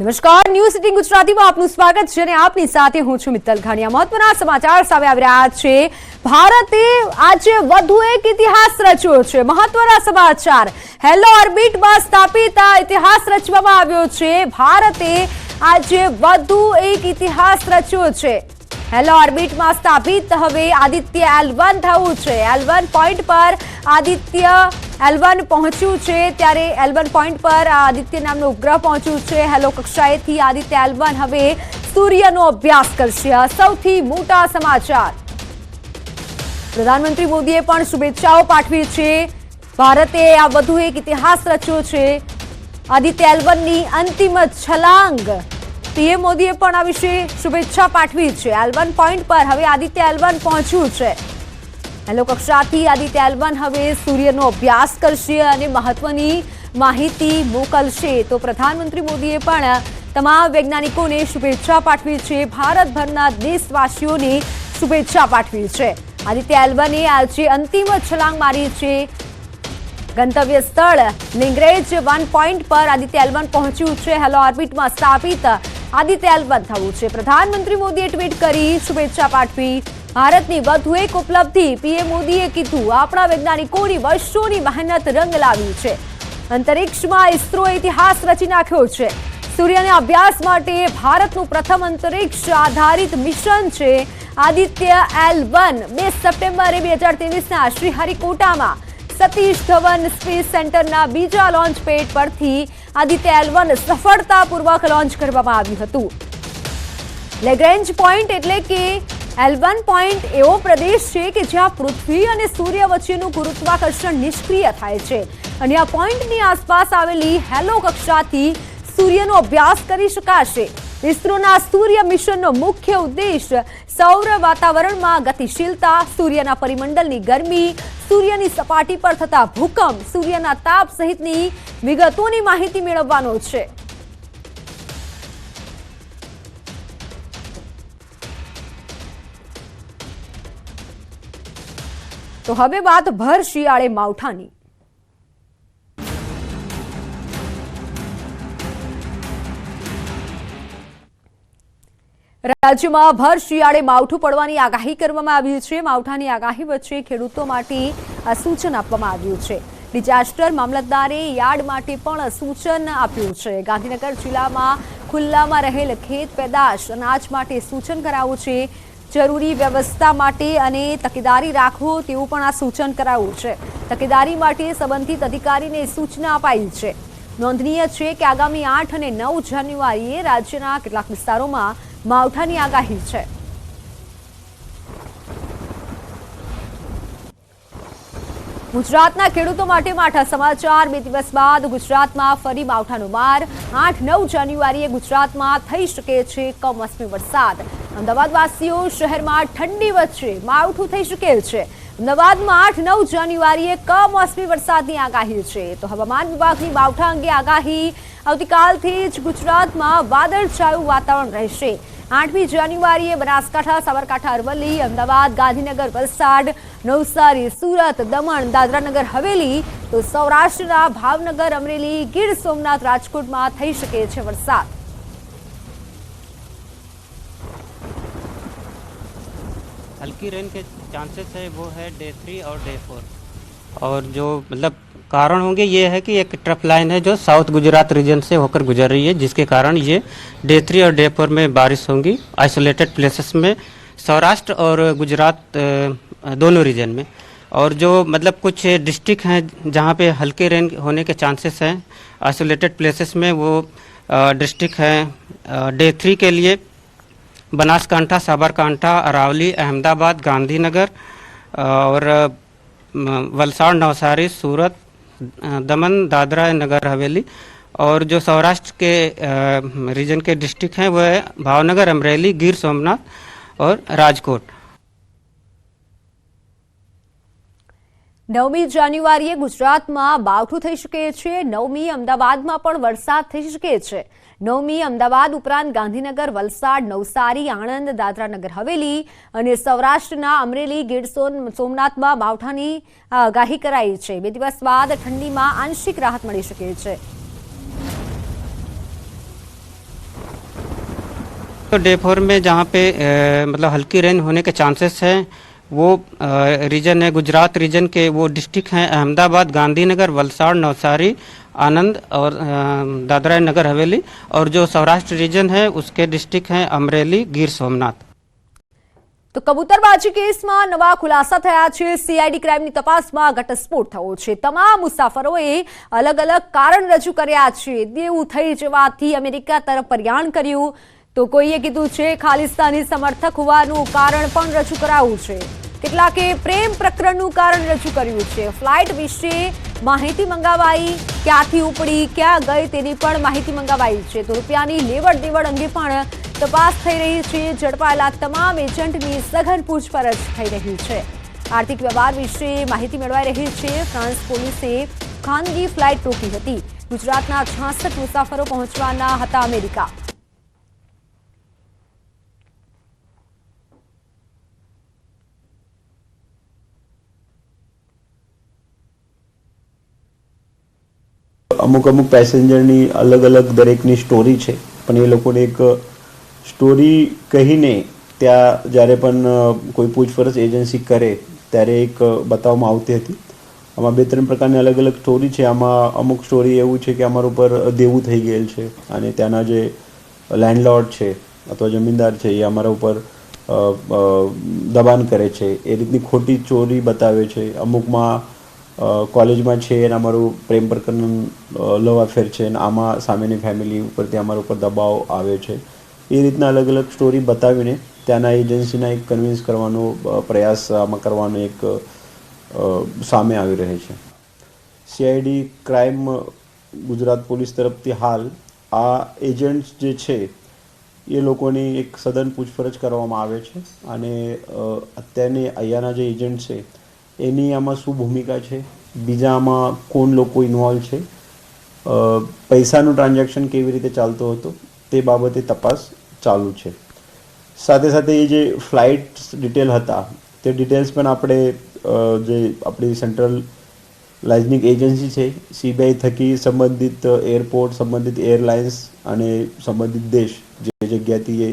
નમસ્કાર news city ગુજરાતીમાં આપનું સ્વાગત છે અને આપની સાથે હું છું મિત્તલ ઘાણિયા મહત્વના સમાચાર સામે આવી રહ્યા છે. ભારતે આજે વધુ એક ઇતિહાસ રચ્યો છે. મહત્વના સમાચાર. હેલો ઓર્બિટમાં સ્થાપિત આ ઇતિહાસ રચવામાં આવ્યો છે. ભારતે આજે વધુ એક ઇતિહાસ રચ્યો છે. હેલો ઓર્બિટમાં સ્થાપિત. હવે આદિત્ય એલ વન થવું છે. એલ વન પોઈન્ટ પર આદિત્ય એલ વન પહોંચ્યું છે ત્યારે એલવન પોઈન્ટ પર આદિત્ય નામનું ઉપગ્રહ પહોંચ્યું છે. હેલો કક્ષાએથી આદિત્ય એલવન હવે સૂર્યનો અભ્યાસ કરશે. આ સૌથી મોટા સમાચાર. પ્રધાનમંત્રી મોદીએ પણ શુભેચ્છાઓ પાઠવી છે. ભારતે આ વધુ એક ઇતિહાસ રચ્યો છે. આદિત્ય એલવનની અંતિમ છલાંગ. પીએમ મોદીએ પણ આ વિશે શુભેચ્છા પાઠવી છે. એલવન પોઈન્ટ પર હવે આદિત્ય એલવન પહોંચ્યું છે. હેલો કક્ષાથી આદિત્ય એલવન હવે સૂર્યનો અભ્યાસ કરશે અને મહત્વની માહિતી મોકલશે. તો પ્રધાનમંત્રી મોદીએ પણ તમામ વૈજ્ઞાનિકોને શુભેચ્છા પાઠવી છે. ભારતભરના દેશવાસીઓને શુભેચ્છા પાઠવી છે. આદિત્ય એલવને આજે અંતિમ છલાંગ મારી છે. ગંતવ્ય સ્થળ લિંગરેજ વન પોઈન્ટ પર આદિત્ય એલવન પહોંચ્યું છે. હેલો ઓર્બિટમાં સ્થાપિત આદિત્ય એલવન થવું છે. પ્રધાનમંત્રી મોદીએ ટ્વીટ કરી શુભેચ્છા પાઠવી ભારતની વધુ એક ઉપલબ્ધિ પીએમ મોદીએ કીધું. આપણા વૈજ્ઞાનિકોની વર્ષોની મહેનત રંગ લાવી છે. અંતરિક્ષમાં ઇસરો ઇતિહાસ રચી નાખ્યો છે. સૂર્યના અભ્યાસ માટે ભારતનું પ્રથમ અંતરિક્ષ આધારિત મિશન છે આદિત્ય એલ વન. બે સપ્ટેમ્બરે બે હજાર ત્રેવીસના શ્રીહરિકોટામાં સતીશ ધવન સ્પેસ સેન્ટરના બીજા લોન્ચ પેડ પરથી આદિત્ય એલ વન સફળતાપૂર્વક લોન્ચ કરવામાં આવ્યું હતું. લેગ્રેન્જ પોઈન્ટ એટલે કે એલ વન પોઈન્ટ એવો પ્રદેશ છે કે જ્યાં પૃથ્વી અને સૂર્ય વચ્ચેનું ગુરુત્વાકર્ષણ નિષ્ક્રિય થાય છે. અને આ પોઈન્ટની આસપાસ આવેલી હેલો કક્ષાથી સૂર્યનો અભ્યાસ કરી શકાશે. ઇસરોના સૂર્ય મિશનનો મુખ્ય ઉદ્દેશ સૌર વાતાવરણમાં ગતિશીલતા, સૂર્યના પરિમંડળની ગરમી, સૂર્યની સપાટી પર થતા ભૂકંપ, સૂર્યના તાપ સહિતની વિગતોની માહિતી મેળવવાનો છે. તો હવે વાત ભર શિયાળે માવઠાની. રાજ્યમાં ભર શિયાળે માવઠું પડવાની આગાહી કરવામાં આવી છે. માવઠાની આગાહી વચ્ચે ખેડૂતો માટે સૂચન આપવામાં આવ્યું છે. ડિઝાસ્ટર મામલતદારે યાર્ડ માટે પણ સૂચન આપ્યું છે. ગાંધીનગર જિલ્લામાં ખુલ્લામાં રહેલ ખેત પેદાશ અનાજ માટે સૂચન કરાયું છે. જરૂરી વ્યવસ્થા માટે અને તકેદારી રાખવો તેવું પણ આ સૂચન કરાયું છે. તકેદારી માટે સંબંધિત અધિકારીને સૂચના અપાઈ છે. નોંધનીય છે કે આગામી આઠ અને નવ જાન્યુઆરીએ રાજ્યના કેટલાક વિસ્તારોમાં માવઠાની આગાહી છે. ગુજરાતના ખેડૂતો માટે માઠા સમાચાર. બે દિવસ બાદ ગુજરાતમાં ફરી માવઠાનો માર. આઠ નવ જાન્યુઆરીએ ગુજરાતમાં થઈ શકે છે કમોસમી વરસાદ. અમદાવાદવાસીઓ શહેરમાં ઠંડી વચ્ચે માવઠું થઈ શકેલ છે. અમદાવાદમાં આઠ નવ જાન્યુઆરીએ કમોસમી વરસાદની આગાહી છે. તો હવામાન વિભાગની માવઠા અંગે આગાહી આવતીકાલથી જ ગુજરાતમાં વાદળછાયું વાતાવરણ રહેશે. આઠમી જાન્યુઆરીએ બનાસકાંઠા, સાબરકાંઠા, અરવલ્લી, અમદાવાદ, ગાંધીનગર, વલસાડ, નવસારી, સુરત, દમણ, દાદરાનગર, હવેલી તો સૌરાષ્ટ્રના ભાવનગર, અમરેલી, ગીર સોમનાથ, રાજકોટમાં થઈ શકે છે વરસાદ. हल्की रेन के चांसेस है, वो है डे थ्री और डे फोर और जो मतलब कारण होंगे ये है कि एक ट्रफ लाइन है जो साउथ गुजरात रीजन से होकर गुजर रही है, जिसके कारण ये डे थ्री और डे फोर में बारिश होंगी आइसोलेटेड प्लेसेस में, सौराष्ट्र और गुजरात दोनों रीजन में। और जो मतलब कुछ डिस्ट्रिक्ट हैं जहाँ पे हल्के रेन होने के चांसेस हैं आइसोलेटेड प्लेसेस में वो डिस्ट्रिक्ट हैं डे थ्री के लिए। बनासकांठा साबरकांठा अरावली अहमदाबाद गांधीनगर अ, और अ, म, वलसाड़ नवसारी सूरत अ, दमन दादरा नगर हवेली और जो सौराष्ट्र के रीजन के डिस्ट्रिक्ट हैं वो है भावनगर अमरेली गिर सोमनाथ और राजकोट નવમી જાન્યુઆરીએ ગુજરાતમાં બાવઠું થઈ શકે છે નવમી અમદાવાદમાં પણ વરસાદ થઈ શકે છે નવમી અમદાવાદ ઉપરાંત ગાંધીનગર વલસાડ નવસારી આણંદ દાદરાનગર હવેલી અને સૌરાષ્ટ્રના અમરેલી ગીર સોમ- સોમનાથમાં માવઠાની આ, આગાહી કરાઈ છે બે દિવસ બાદ ઠંડીમાં આંશિક રાહત મળી શકે છે तो डे फोर में जहाँ पे अ, मतलब हल्की रेन होने के चांसेस हैं वो रीजन है गुजरात रीजन के वो डिस्ट्रिक्ट हैं अहमदाबाद गांधीनगर वलसाड़ नवसारी आनंद और अ, दादरा एंड नगर हवेली और जो सौराष्ट्र रीजन है उसके डिस्ट्रिक्ट हैं अमरेली गिर सोमनाथ તો કબૂતરબાજી કેસમાં નવા ખુલાસા થયા છે સીઆઈડી ક્રાઇમની તપાસમાં ઘટસ્ફોટ થયો છે તમામ મુસાફરોએ અલગ અલગ કારણ રજૂ કર્યા છે દેવું થઈ જવાથી અમેરિકા તરફ પ્રયાણ કર્યું તો કોઈએ કીધું છે, ખાલિસ્તાની સમર્થક હોવાનું કારણ પણ રજૂ કરાયું છે. કેટલાકે પ્રેમ પ્રકરણનું કારણ રજૂ કર્યું છે. ફ્લાઇટ વિશે માહિતી મંગાવાઈ, ક્યાંથી ઉપડી, ક્યાં ગઈ તેની પણ માહિતી મંગાવાઈ છે. તો રૂપિયાની લેવડ દેવડ અંગે પણ તપાસ થઈ રહી છે. ઝડપાયેલા તમામ એજન્ટની સઘન પૂછપરછ થઈ રહી છે. આર્થિક વ્યવહાર વિશે માહિતી મેળવાઈ રહી છે. ફ્રાન્સ પોલીસે ખાનગી ફ્લાઇટ રોકી હતી. ગુજરાતના છાસઠ મુસાફરો પહોંચવાના હતા અમેરિકા. અમુક અમુક પેસેન્જરની અલગ અલગ દરેકની સ્ટોરી છે. પણ એ લોકોને એક સ્ટોરી કહીને ત્યાં જ્યારે પણ કોઈ પૂછપરછ એજન્સી કરે, ત્યારે એક બતાવવામાં આવતી હતી. આમાં બે ત્રણ પ્રકારની અલગ અલગ સ્ટોરી છે. આમાં અમુક સ્ટોરી એવું છે કે અમારા ઉપર દેવું થઈ ગયેલ છે અને ત્યાંના જે લેન્ડલોર્ડ છે અથવા જમીનદાર છે, એ અમારા ઉપર દબાણ કરે છે. એ રીતની ખોટી ચોરી બતાવે છે. અમુકમાં કોલેજમાં છે અને અમારું પ્રેમ પ્રકરણ લવ અફેર છે અને આમાં સામેની ફેમિલી ઉપરથી અમારા ઉપર દબાવ આવે છે. એ રીતના અલગ અલગ સ્ટોરી બતાવીને ત્યાંના એજન્સીના એક કન્વિન્સ કરવાનો પ્રયાસ આમાં કરવાનો એક સામે આવી રહે છે. સીઆઈડી ક્રાઇમ ગુજરાત પોલીસ તરફથી હાલ આ એજન્ટ્સ જે છે, એ લોકોની એક સઘન પૂછપરછ કરવામાં આવે છે અને અત્યારની અહીંયાના જે એજન્ટ છે એની આમાં શું ભૂમિકા છે? બીજા આમાં કોણ લોકો ઇન્વોલ્વ છે? પૈસાનું ટ્રાન્ઝેક્શન કેવી રીતે ચાલતો હતો? તે બાબતે તપાસ ચાલુ છે. સાથે સાથે એ જે ફ્લાઇટ ડિટેલ હતા, તે ડિટેલ્સ પણ આપણે જે આપણી સેન્ટ્રલ લાઇઝનિંગ એજન્સી છે સીબીઆઈ થકી સંબંધિત એરપોર્ટ સંબંધિત એરલાઇન્સ અને સંબંધિત દેશ જે જગ્યાથી એ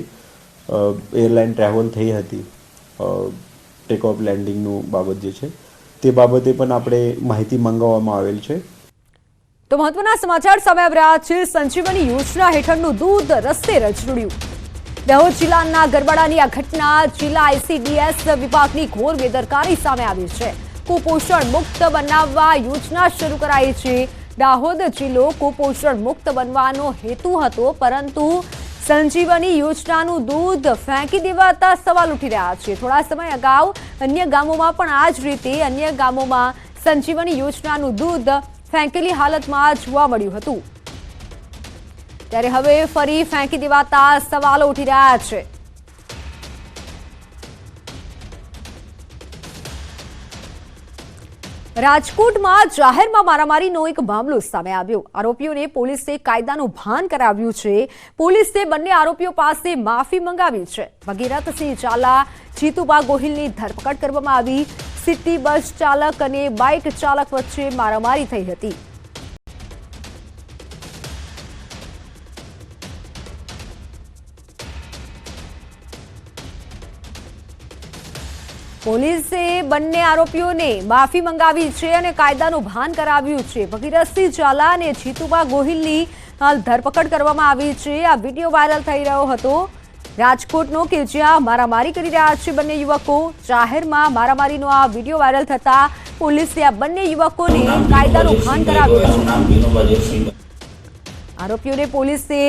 એરલાઇન ટ્રાવેલ થઈ હતી. ટેક ઓફ લેન્ડિંગનું બાબત જે છે, તે બાબતે પણ આપણે માહિતી મંગાવવામાં આવેલ છે. તો મહત્વના સમાચાર સામે આવી રહ્યા છે. સંજીવની યોજના હેઠળનું દૂધ રસ્તે રજડ્યું. દાહોદ જિલ્લાના ગરબાડાની આ ઘટના જિલ્લા આઈસીડીએસ વિભાગની ઘોર બેદરકારી સામે આવી છે. કુપોષણ મુક્ત બનાવવા યોજના શરૂ કરાઈ છે. દાહોદ જિલ્લો કુપોષણ મુક્ત બનવાનો હેતુ હતો, પરંતુ સંજીવની યોજનાનું દૂધ ફેંકી દેવાતા સવાલ ઉઠી રહ્યા છે. થોડા સમય અગાઉ અન્ય ગામોમાં પણ આ જ રીતે અન્ય ગામોમાં સંજીવની યોજનાનું દૂધ ફેંકેલી હાલતમાં જોવા મળ્યું હતું. ત્યારે હવે ફરી ફેંકી દેવાતા સવાલો ઉઠી રહ્યા છે. રાજકોટમાં જાહેરમાં મારામારીનો એક મામલો સામે આવ્યો. આરોપીઓને પોલીસે કાયદાનું ભાન કરાવ્યું છે. પોલીસે બંને આરોપીઓ પાસે માફી મંગાવી છે. ભગીરથસિંહ ઝાલા, જીતુબા ગોહિલની ધરપકડ કરવામાં આવી. સિટી બસ ચાલક અને બાઇક ચાલક વચ્ચે મારામારી થઈ હતી. પોલીસે બંને આરોપીઓને માફી મંગાવી છે અને કાયદાનું ભાન કરાવ્યું છે. ભગીરથસિંહ ઝાલા અને જીતુબા ગોહિલની હાલ ધરપકડ કરવામાં આવી છે. આ વીડિયો વાયરલ થઈ રહ્યો હતો. રાજકોટનો કે જ્યાં મારામારી કરી રહ્યા છે બંને યુવકો. જાહેરમાં મારામારીનો આ વીડિયો વાયરલ થતા પોલીસે આ બંને યુવકોને કાયદાનું ભાન કરાવ્યું છે. આરોપીઓને પોલીસે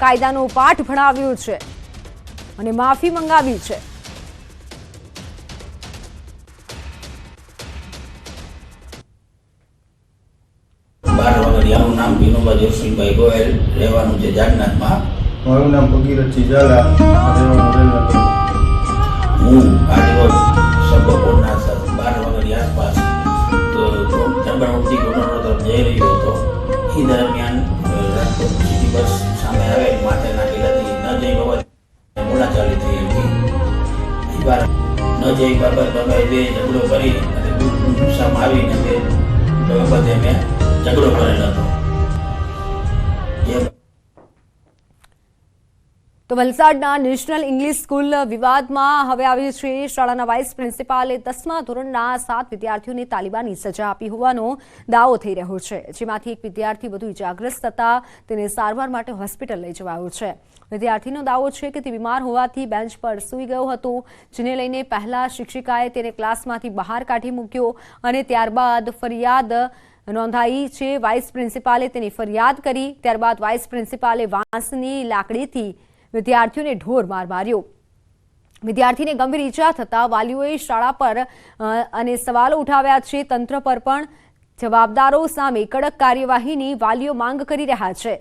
કાયદાનો પાઠ ભણાવ્યો છે અને માફી મંગાવી છે. વિનોબા જોશીભાઈ ગોયલ રહેવાનું છે જાગનાથમાં મારું નામ ભગીરથજી ઝાલા. રહેવાનું હું આજે રોજ સબકોરના બાર વાગ્યાની આસપાસ તો ચંબરવતી ગોઠવણો તરફ જઈ રહ્યો હતો. એ દરમિયાન રાજકોટ સિટી બસ સામે આવે માથે નાખેલાથી ન જઈ બાબત બોલાચાલી થઈ હતી. એ વાર ન જઈ બાબત અમે બે ઝઘડો કરી અને ગુસ્સામાં આવીને બે બાબતે મેં ઝઘડો કરેલો હતો. તો વલસાડના નેશનલ ઇંગ્લિશ સ્કૂલ વિવાદમાં હવે આવી છે. શાળાના વાઇસ પ્રિન્સિપાલે દસમા ધોરણના સાત વિદ્યાર્થીઓને તાલિબાની સજા આપી હોવાનો દાવો થઈ રહ્યો છે. જેમાંથી એક વિદ્યાર્થી વધુ ઇજાગ્રસ્ત થતા તેને સારવાર માટે હોસ્પિટલ લઈ જવાયો છે. વિદ્યાર્થીનો દાવો છે કે તે બીમાર હોવાથી બેન્ચ પર સૂઈ ગયો હતો, જેને લઈને પહેલા શિક્ષિકાએ તેને ક્લાસમાંથી બહાર કાઢી મૂક્યો અને ત્યારબાદ ફરિયાદ નોંધાઈ છે. વાઇસ પ્રિન્સિપાલે તેની ફરિયાદ કરી, ત્યારબાદ વાઇસ પ્રિન્સિપાલે વાંસની લાકડીથી વિદ્યાર્થીઓને ઢોર માર માર્યો. વિદ્યાર્થીને ગંભીર ઈજા થતાં વાલીઓએ શાળા પર અને સવાલો ઉઠાવ્યા છે. તંત્ર પર પણ જવાબદારો સામે કડક કાર્યવાહીની વાલીઓ માંગ કરી રહ્યા છે.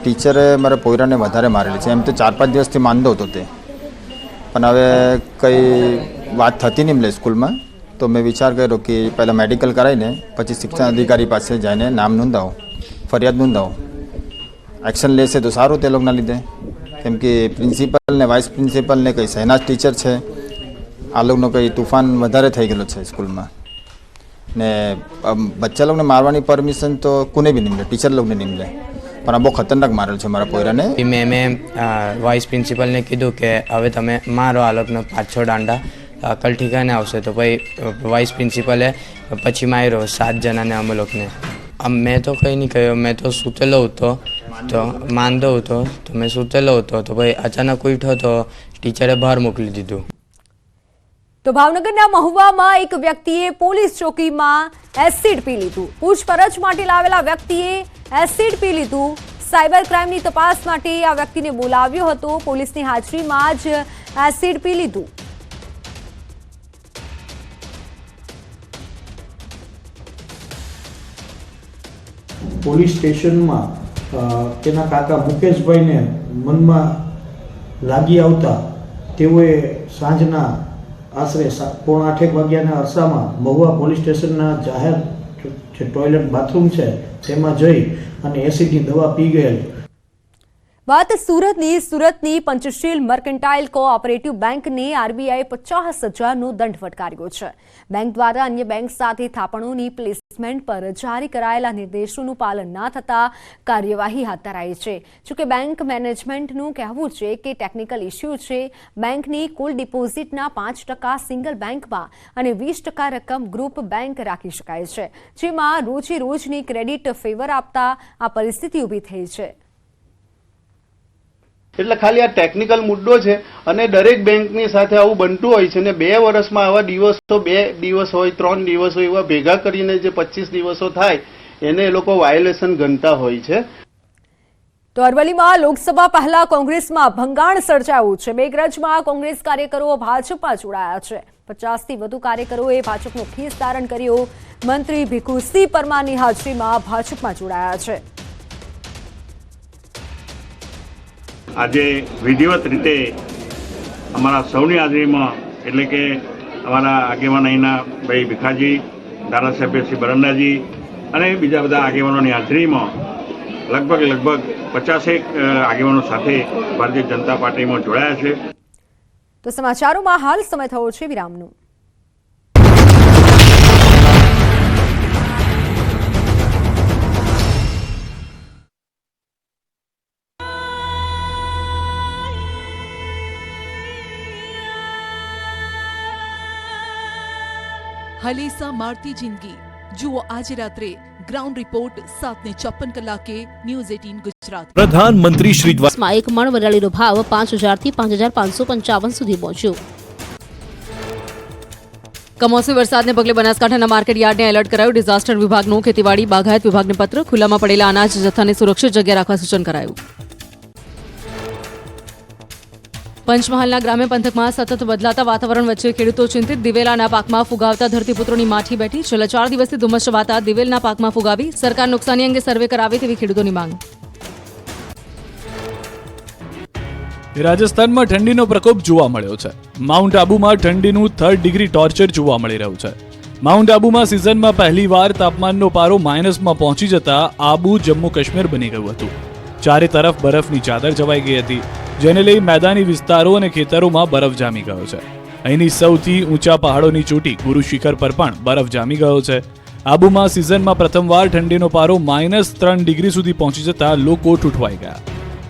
ટીચરે મારા પોયરાને વધારે મારેલી છે. એમ તો ચાર પાંચ દિવસથી માંદો હતો તે. પણ હવે કંઈ વાત થતી નહીં મળે સ્કૂલમાં. તો મેં વિચાર કર્યો કે પહેલાં મેડિકલ કરાવીને, પછી શિક્ષણ અધિકારી પાસે જઈને નામ નોંધાવો, ફરિયાદ નોંધાવો. એક્શન લેશે તો સારું તે લોકોના લીધે કેમ કે પ્રિન્સિપલ ને વાઇસ પ્રિન્સિપલ ને કંઈ સહેનાજ ટીચર છે આ લોકોનો કંઈ તુફાન વધારે થઈ ગયેલો છે સ્કૂલમાં ને બચ્ચા લોકોને મારવાની પરમિશન તો કોને બી નહીં ટીચર લોકોને નહીં પણ આ બહુ ખતરનાક મારેલ છે મારા પોયરાને મેં વાઇસ પ્રિન્સિપલને કીધું કે હવે તમે મારો આ લોકોનો પાંચ છ દાંડા અકલ ઠીકાને આવશે તો પછી વાઇસ પ્રિન્સિપલે પછી માર્યો સાત જણાને અમે લોકોને મેં તો કંઈ નહીં કહ્યું મેં તો સૂતેલો હતો તો માંદો હતો તો મેં સૂતેલો હતો તો ભાઈ અચાનક ઉઠ્યો તો ટીચરે બહાર મોકલી દીધું. તો ભાવનગરના મહુવામાં એક વ્યક્તિએ પોલીસ ચોકીમાં એસિડ પી લીધું. પૂછપરછ માટે લાવેલા વ્યક્તિએ એસિડ પી લીધું. સાયબર ક્રાઇમની તપાસ માટે આ વ્યક્તિને બોલાવ્યો હતો. પોલીસની હાજરીમાં જ એસિડ પી લીધું. પોલીસ સ્ટેશનમાં તેના કાકા મુકેશભાઈને મનમાં લાગી આવતા તેઓએ સાંજના આશરે પોણા આઠેક વાગ્યાના અરસામાં મહુવા પોલીસ સ્ટેશનના જાહેર જે ટોયલેટ બાથરૂમ છે, તેમાં જઈ અને એસિડની દવા પી ગયેલ. વાત સુરતની સુરતની પંચશીલ મર્કન્ટાઇલ કોઓપરેટિવ બેંકને આરબીઆઈ પચાસ હજારનો દંડ ફટકાર્યો છે. બેંક દ્વારા અન્ય બેંક સાથે થાપણોની પ્લેસમેન્ટ પર જારી કરાયેલા નિર્દેશોનું પાલન ના થતા કાર્યવાહી હાથ ધરાઈ છે. જોકે બેંક મેનેજમેન્ટનું કહેવું છે કે ટેકનિકલ ઇસ્યુ છે. બેંકની કુલ ડિપોઝિટના પાંચ ટકા સિંગલ બેંકમાં અને વીસ ટકા રકમ ગ્રુપ બેંક રાખી શકાય છે. જેમાં રોજે રોજની ક્રેડિટ ફેવર આપતા આ પરિસ્થિતિ ઊભી થઈ છે. એટલે ખાલી આ ટેકનિકલ મુદ્દો છે અને દરેક બેંકની સાથે આવું બનતું હોય છે ને બે વર્ષમાં આવા દિવસો, બે દિવસ હોય, ત્રણ દિવસ હોય એવા ભેગા કરીને જે પચીસ દિવસો થાય, એને એ લોકો વાયોલેશન ગણતા હોય છે. તો અરવલ્લીમાં લોકસભા પહેલા કોંગ્રેસમાં ભંગાણ સર્જાયું છે. મેઘરજમાં કોંગ્રેસ કાર્યકરો ભાજપમાં જોડાયા છે. પચાસથી વધુ કાર્યકરોએ ભાજપનો ખીસ ધારણ કર્યો. મંત્રી ભીખુસિંહ પરમારની હાજરીમાં ભાજપમાં જોડાયા છે. આજે વિધિવત રીતે અમારા સૌની હાજરીમાં, એટલે કે અમારા આગેવાન અહીંના ભાઈ ભીખાજી, ધારાસભ્ય શ્રી બરંડાજી અને બીજા બધા આગેવાનોની હાજરીમાં લગભગ લગભગ પચાસેક આગેવાનો સાથે ભારતીય જનતા પાર્ટીમાં જોડાયા છે. તો સમાચારોમાં હાલ સમય થયો છે વિરામનો. હલેસા મારતી જિંદગી જુઓ આજે રાત્રે ગ્રાઉન્ડ રિપોર્ટ સાત ને ચોપન કલાકે ન્યૂઝ એટીન ગુજરાત પ્રધાનમંત્રી શ્રી દ્વારા એક મણ વરાળીનો ભાવ પાંચ હજારથી પાંચ હજાર પાંચસો પંચાવન સુધી પહોંચ્યો કમોસમી વરસાદને પગલે બનાસકાંઠાના માર્કેટ યાર્ડને એલર્ટ કરાયું ડિઝાસ્ટર વિભાગનું ખેતીવાડી બાગાયત વિભાગને પત્ર ખુલ્લામાં પડેલા અનાજ જથ્થાને સુરક્ષિત જગ્યા રાખવા સૂચન કરાયું પંચમહાલના ગ્રામ્ય પંથકમાં સતત બદલાતા વાતાવરણ વચ્ચે ખેડૂતો ચિંતિત. દિવેલાના પાકમાં ફુગાવતા ધરતીપુત્રોની માઠી બેઠી. છેલ્લા ચાર દિવસથી ધુમ્મસ છવાતા દિવેલના પાકમાં ફુગાવી સરકાર નુકસાની અંગે સર્વે કરાવે તેવી ખેડૂતોની માંગ. રાજસ્થાનમાં ઠંડીનો પ્રકોપ જોવા મળ્યો છે. માઉન્ટ આબુમાં ઠંડીનું થર્ડ ડિગ્રી ટોર્ચર જોવા મળી રહ્યું છે. માઉન્ટ આબુમાં સિઝનમાં પહેલીવાર તાપમાનનો પારો માઇનસમાં પહોંચી જતા આબુ જમ્મુ કાશ્મીર બની ગયું હતું. ચારે તરફ બરફની ચાદર જવાઈ ગઈ હતી. જેને લઈ મેદાની વિસ્તારો અને ખેતરોમાં બરફ જામી ગયો છે. અહીંની સૌથી ઊંચા પહાડોની ચોટી ગુરુ શિખર પર પણ બરફ જામી ગયો છે. આબુમાં સિઝનમાં પ્રથમવાર ઠંડીનો પારો માઇનસ ત્રણ ડિગ્રી સુધી પહોંચી જતા લોકો ઠૂઠવાઈ ગયા.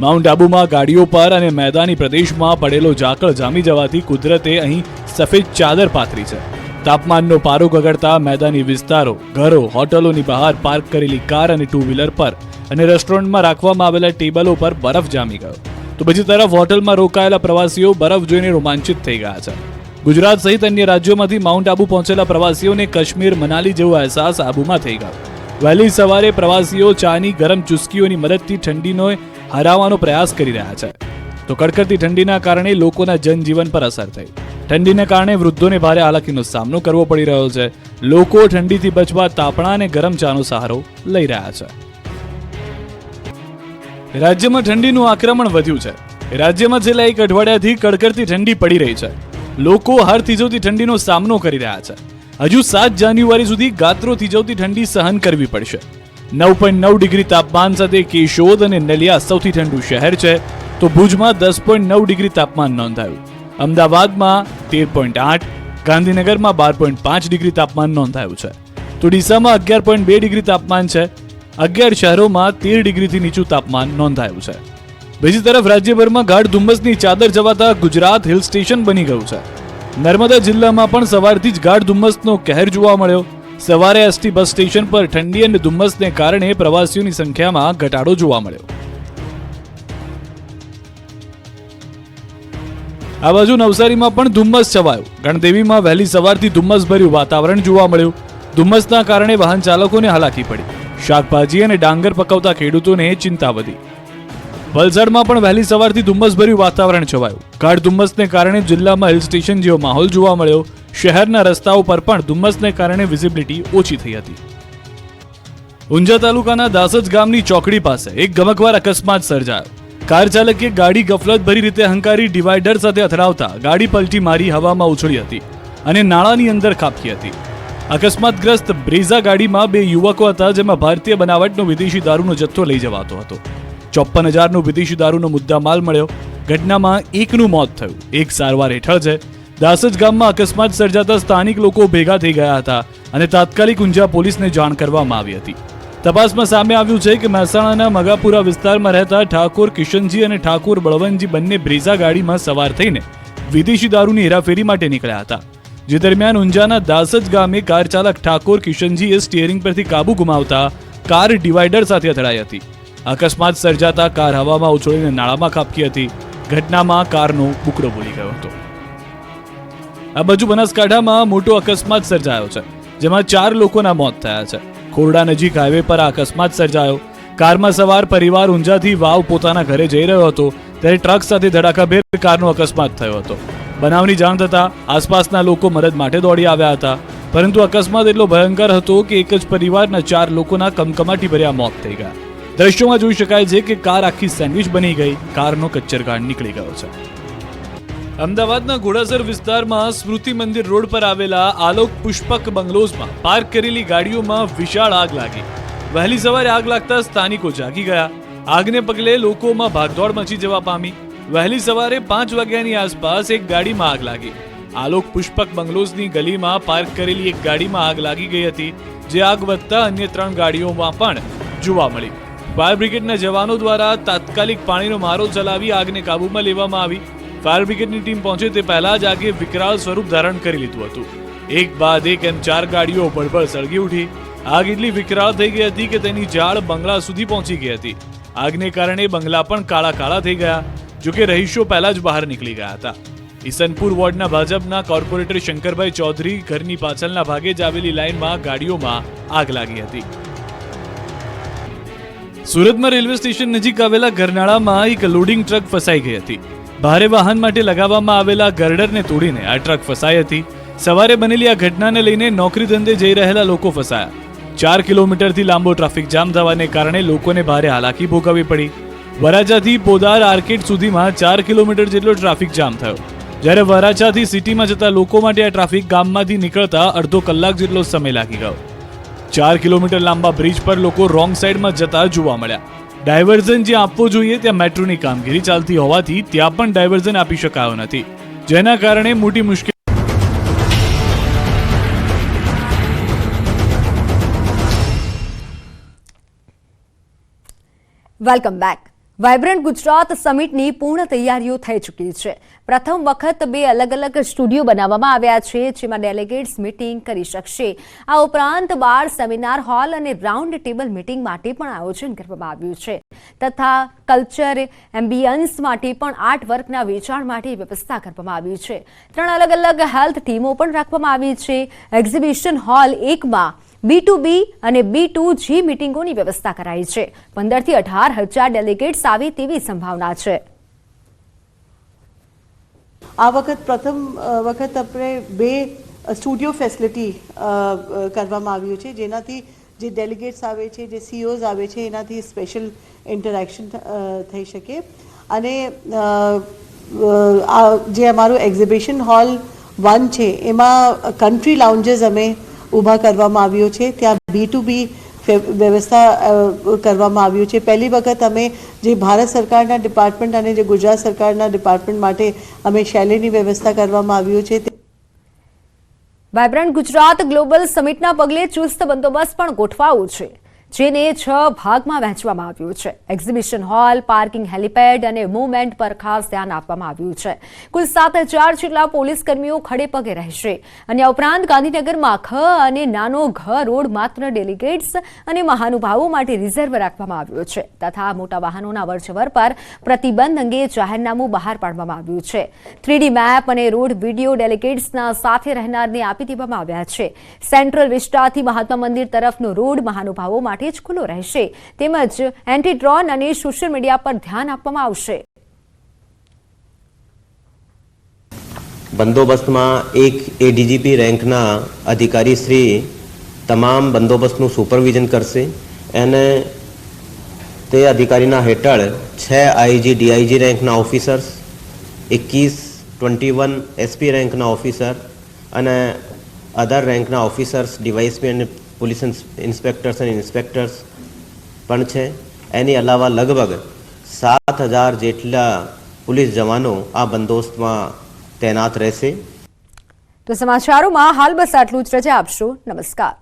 માઉન્ટ આબુમાં ગાડીઓ પર અને મેદાની પ્રદેશમાં પડેલો ઝાકળ જામી જવાથી કુદરતે અહીં સફેદ ચાદર પાથરી છે. તાપમાનનો પારો ગગડતા મેદાની વિસ્તારો, ઘરો, હોટલોની બહાર પાર્ક કરેલી કાર અને ટુ વ્હીલર પર અને રેસ્ટોરન્ટમાં રાખવામાં આવેલા ટેબલો પર બરફ જામી ગયો. તો બીજી તરફ હોટલમાં રોકાયેલા પ્રવાસીઓ બરફ જોઈને રોમાંચિત થઈ ગયા છે. ગુજરાત સહિત અન્ય રાજ્યોમાંથી માઉન્ટ આબુ પહોંચેલા પ્રવાસીઓને કાશ્મીર, મનાલી જેવો અહેસાસ આબુમાં થઈ ગયો. વહેલી સવારે પ્રવાસીઓ ચાની ગરમ ચુસ્કીઓની મદદથી ઠંડીનો હરાવવાનો પ્રયાસ કરી રહ્યા છે. તો કડકડતી ઠંડીના કારણે લોકોના જનજીવન પર અસર થઈ. ઠંડીને કારણે વૃદ્ધોને ભારે હાલાકીનો સામનો કરવો પડી રહ્યો છે. લોકો ઠંડીથી બચવા તાપણા અને ગરમ ચાનો સહારો લઈ રહ્યા છે. રાજ્યમાં ઠંડીનું આક્રમણ વધ્યું છે. રાજ્યમાં છેલ્લા એક અઠવાડિયાથી કડકડતી ઠંડી પડી રહી છે. લોકો હાર થીજવતી ઠંડીનો સામનો કરી રહ્યા છે. હજુ સાત જાન્યુઆરી સુધી ગાત્રો થીજવતી ઠંડી સહન કરવી પડશે. નવ પોઈન્ટ નવ ડિગ્રી તાપમાન સાથે કેશોદ અને નલિયા સૌથી ઠંડુ શહેર છે. તો ભુજમાં દસ પોઈન્ટ નવ ડિગ્રી તાપમાન નોંધાયું. અમદાવાદમાં તેર પોઈન્ટ આઠ, ગાંધીનગરમાં બાર પોઈન્ટ પાંચ ડિગ્રી તાપમાન નોંધાયું છે. તો ડીસામાં અગિયાર પોઈન્ટ બે ડિગ્રી તાપમાન છે. અગિયાર શહેરોમાં તેર ડિગ્રીથી નીચું તાપમાન નોંધાયું છે. બીજી તરફ રાજ્યભરમાં ગાઢ ધુમ્મસની ચાદર જવાતા ગુજરાત હિલ સ્ટેશન બની ગયું છે. નર્મદા જિલ્લામાં પણ સવારથી જ ગાઢ ધુમ્મસનો કહેર જોવા મળ્યો. સવારે એસટી બસ સ્ટેશન પર ઠંડી અને ધુમ્મસને કારણે પ્રવાસીઓની સંખ્યામાં ઘટાડો જોવા મળ્યો. આ બાજુ નવસારીમાં પણ ધુમ્મસ છવાયું. ગણદેવીમાં વહેલી સવારથી ધુમ્મસભર્યું વાતાવરણ જોવા મળ્યું. ધુમ્મસના કારણે વાહન ચાલકોને હાલાકી પડી. શાકભાજી અને ડાંગર પકવતા ખેડૂતોને ચિંતા વધી. વલસાડમાં પણ વહેલી સવારથી ધુમ્મસભર્યું વાતાવરણ છવાયું. ગાઢ ધુમ્મસને કારણે જિલ્લામાં હિલ સ્ટેશન જેવો માહોલ જોવા મળ્યો. શહેરના રસ્તાઓ પર પણ ધુમ્મસને કારણે વિઝિબિલિટી ઓછી થઈ હતી. ઊંઝા તાલુકાના દાસજ ગામની ચોકડી પાસે એક ગમકવાર અકસ્માત સર્જાયો. કાર ચાલકે ગાડી ગફલતભરી રીતે હંકારી ડિવાઈડર સાથે અથડાવતા ગાડી પલટી મારી હવામાં ઉછળી હતી અને નાળાની અંદર ખાબકી હતી. અકસ્માતગ્રસ્ત બ્રેઝા ગાડીમાં બે યુવકો હતા જેમાં ભારતીય બનાવટનો વિદેશી દારૂનો જથ્થો લઈ જવાતો હતો. ચોપ્પન હજારનો વિદેશી દારૂનો મુદ્દા માલ મળ્યો. ઘટનામાં એકનું મોત થયું. એક સારવાર હેઠળ છે. દાસજ ગામમાં અકસ્માત સર્જાતા સ્થાનિક લોકો ભેગા થઈ ગયા હતા અને તાત્કાલિક ઊંઝા પોલીસને જાણ કરવામાં આવી હતી. તપાસમાં સામે આવ્યું છે કે મહેસાણાના મગાપુરા વિસ્તારમાં રહેતા ઠાકોર કિશનજી અને ઠાકોર બળવંતજી બંને બ્રેઝા ગાડીમાં સવાર થઈને વિદેશી દારૂની હેરાફેરી માટે નીકળ્યા હતા. જે દરમિયાન ઊંઝાના દાસજ ગામે કાર ચાલક ઠાકોર કિશનજીએ સ્ટીયરિંગ પરથી કાબુ ગુમાવતા કાર ડિવાઈડર સાથે અથડાઈ હતી. અકસ્માત સર્જાતા કાર હવામાં ઉછળીને નાળામાં ખાબકી હતી. ઘટનામાં કારનો બુકડો બોલી ગયો હતો. આ બાજુ બનાસકાંઠામાં મોટો અકસ્માત સર્જાયો છે, જેમાં ચાર લોકોના મોત થયા છે. ખોરડા નજીક હાઈવે પર આ અકસ્માત સર્જાયો. કારમાં સવાર પરિવાર ઊંઝાથી વાવ પોતાના ઘરે જઈ રહ્યો હતો, ત્યારે ટ્રક સાથે ધડાકાભેર કારનો અકસ્માત થયો હતો. બનાવની જાણ થતાં આસપાસના લોકો મદદ માટે દોડી આવ્યા હતા. પરંતુ અકસ્માત એટલો ભયંકર હતો કે એક જ પરિવારના ચાર લોકોના કમકમાટી ભર્યા મોત થઈ ગયા. દ્રશ્યોમાં જોઈ શકાય છે કે કાર આખી સેન્ડવિચ બની ગઈ. કારનો કચ્ચરગાંડ નીકળી ગયો છે. અમદાવાદના ઘોડાસર વિસ્તારમાં સ્મૃતિ મંદિર રોડ પર આવેલા આલોક પુષ્પક બંગલોઝમાં પાર્ક કરેલી ગાડીઓમાં વિશાળ આગ લાગી. વહેલી સવારે આગ લાગતા સ્થાનિકો જાગી ગયા. આગને પગલે લોકોમાં ભાગદોડ મચી જવા પામી. વહેલી સવારે પાંચ વાગ્યાની આસપાસ એક ગાડીમાં આગ લાગી. આલોક પુષ્પક બંગલોઝની ગલીમાં પાર્ક કરેલી એક ગાડીમાં આગ લાગી ગઈ હતી, જે આગ વધતા અન્ય ત્રણ ગાડીઓમાં પણ જોવા મળી. ફાયર બ્રિગેડના જવાનો દ્વારા તાત્કાલિક પાણીનો મારો ચલાવી આગને કાબૂમાં લેવામાં આવી. ફાયર બ્રિગેડની ટીમ પહોંચે તે પહેલા જ આગે વિકરાળ સ્વરૂપ ધારણ કરી લીધું હતું. એક બાદ એક એમ ચાર ગાડીઓ બળબળ સળગી ઉઠી. આગ એટલી વિકરાળ થઈ ગઈ હતી કે તેની જાળ બંગલા સુધી પહોંચી ગઈ હતી. આગને કારણે બંગલા પણ કાળા કાળા થઈ ગયા. જોકે રહીશો પહેલા જ બહાર નીકળી ગયા હતા. ઈસનપુર વોર્ડના ભાજપના કોર્પોરેટર શંકરભાઈ ચૌધરી ઘરની પાછળના ભાગે જ આવેલી લાઇનમાં ગાડીઓમાં આગ લાગી હતી. સુરતમાં રેલવે સ્ટેશન નજીક આવેલા ગરનાળામાં એક લોડિંગ ટ્રક ફસાઈ ગઈ હતી. ભારે વાહન માટે લગાવવામાં આવેલા ગર્ડરને તોડીને આ ટ્રક ફસાઈ હતી. સવારે બનેલી આ ઘટનાને લઈને નોકરી ધંધે જઈ રહેલા લોકો ફસાયા. ચાર કિલોમીટરથી લાંબો ટ્રાફિક જામ થવાને કારણે લોકોને ભારે હાલાકી ભોગવવી પડી. વરાછાથી પોદાર આર્કેડ સુધીમાં ચાર કિલોમીટર જેટલો ટ્રાફિક જામ થયો. જ્યારે વરાછાથી સિટીમાં જતા લોકો માટે આ ટ્રાફિક ગામમાંથી નીકળતા અડધો કલાક જેટલો સમય લાગી ગયો. ચાર કિલોમીટર લાંબા બ્રિજ પર લોકો રોંગ સાઈડમાં જતા જોવા મળ્યા. ડાયવર્ઝન જે આપવો જોઈએ ત્યાં મેટ્રોની કામગીરી ચાલતી હોવાથી ત્યાં પણ ડાયવર્ઝન આપી શકાયો નથી. જેના કારણે મોટી મુશ્કેલી વેલકમ બેક વાઇબ્રન્ટ ગુજરાત સમિટની પૂર્ણ તૈયારીઓ થઈ ચૂકી છે. પ્રથમ વખત બે અલગ અલગ સ્ટુડિયો બનાવવામાં આવ્યા છે, જેમાં ડેલિગેટ્સ મીટિંગ કરી શકશે. આ ઉપરાંત બાર સેમિનાર હોલ અને રાઉન્ડ ટેબલ મિટિંગ માટે પણ આયોજન કરવામાં આવ્યું છે. તથા કલ્ચર, એમ્બિયન્સ માટે પણ આર્ટ વર્કના વેચાણ માટે વ્યવસ્થા કરવામાં આવી છે. ત્રણ અલગ અલગ હેલ્થ ટીમો પણ રાખવામાં આવી છે. એક્ઝિબિશન હોલ એકમાં બી ટુ બી અને બી ટુ જી મિટિંગોની વ્યવસ્થા કરાઈ છે. પંદરથી અઢાર હજાર ડેલિગેટ્સ આવે તેવી સંભાવના છે. આ વખત પ્રથમ વખત આપણે બે સ્ટુડિયો ફેસિલિટી કરવામાં આવ્યું છે. જેનાથી જે ડેલિગેટ્સ આવે છે, જે સીઓઝ આવે છે, એનાથી સ્પેશિયલ ઇન્ટરેક્શન થઈ શકે. અને જે અમારું એક્ઝિબિશન હોલ વન છે, એમાં કન્ટ્રી લાઉન્જીસ અમે ઊભા કરવામાં આવ્યો છે. ત્યાં બી ટુ બી વ્યવસ્થા કરવામાં આવ્યું છે. પહેલી વખત અમે જે ભારત સરકારના ડિપાર્ટમેન્ટ અને જે ગુજરાત સરકારના ડિપાર્ટમેન્ટ માટે અમે શૈલીની વ્યવસ્થા કરવામાં આવ્યું છે. વાઇબ્રન્ટ ગુજરાત ગ્લોબલ સમિટના પગલે ચુસ્ત બંદોબસ્ત પણ ગોઠવાયો છે. જેને છ ભાગમાં વહેંચવામાં આવ્યું છે. એક્ઝિબિશન હોલ પાર્કિંગ હેલિપેડ અને મૂવમેન્ટ પર ખાસ ધ્યાન આપવામાં આવ્યું છે. કુલ સાત હજાર જેટલા પોલીસ કર્મીઓ ખડે રહેશે. અને આ ઉપરાંત ગાંધીનગરમાં ખ અને નાનો ઘ રોડ માત્ર ડેલિગેટ્સ અને મહાનુભાવો માટે રિઝર્વ રાખવામાં આવ્યો છે. તથા મોટા વાહનોના અવરજવર પર પ્રતિબંધ અંગે જાહેરનામું બહાર પાડવામાં આવ્યું છે. થ્રીડી મેપ અને રોડ વીડિયો ડેલિગેટ્સના સાથે રહેનારને આપી દેવામાં આવ્યા છે. સેન્ટ્રલ વિસ્ટારથી મહાત્મા મંદિર તરફનો રોડ મહાનુભાવો માટે જ ખુલ્લો રહેશે. તેમજ એન્ટી ડ્રોન અને સોશિયલ મીડિયા પર ધ્યાન આપવામાં આવશે. બંદોબસ્તમાં એક એડીજીપી રેન્કના અધિકારી શ્રી તમામ બંદોબસ્તનું સુપરવિઝન કરશે અને તે અધિકારીના હેઠળ છ આઈજી ડીઆઈજી રેન્કના ઓફિસર્સ, એકવીસ, ટ્વેન્ટી વન એસપી રેન્કના ઓફિસર અને અધર રેન્કના ઓફિસર્સ, ડીવાયએસપી અને પોલીસ ઇન્સ્પેક્ટર્સ અને ઇન્સ્પેક્ટર્સ પણ છે. એની અલાવા લગભગ સાત હજાર જેટલા પોલીસ જવાનો આ બંદોબસ્તમાં તૈનાત રહેશે. તો સમાચારોમાં હાલ બસ આટલું જ. રજા આપશો. નમસ્કાર.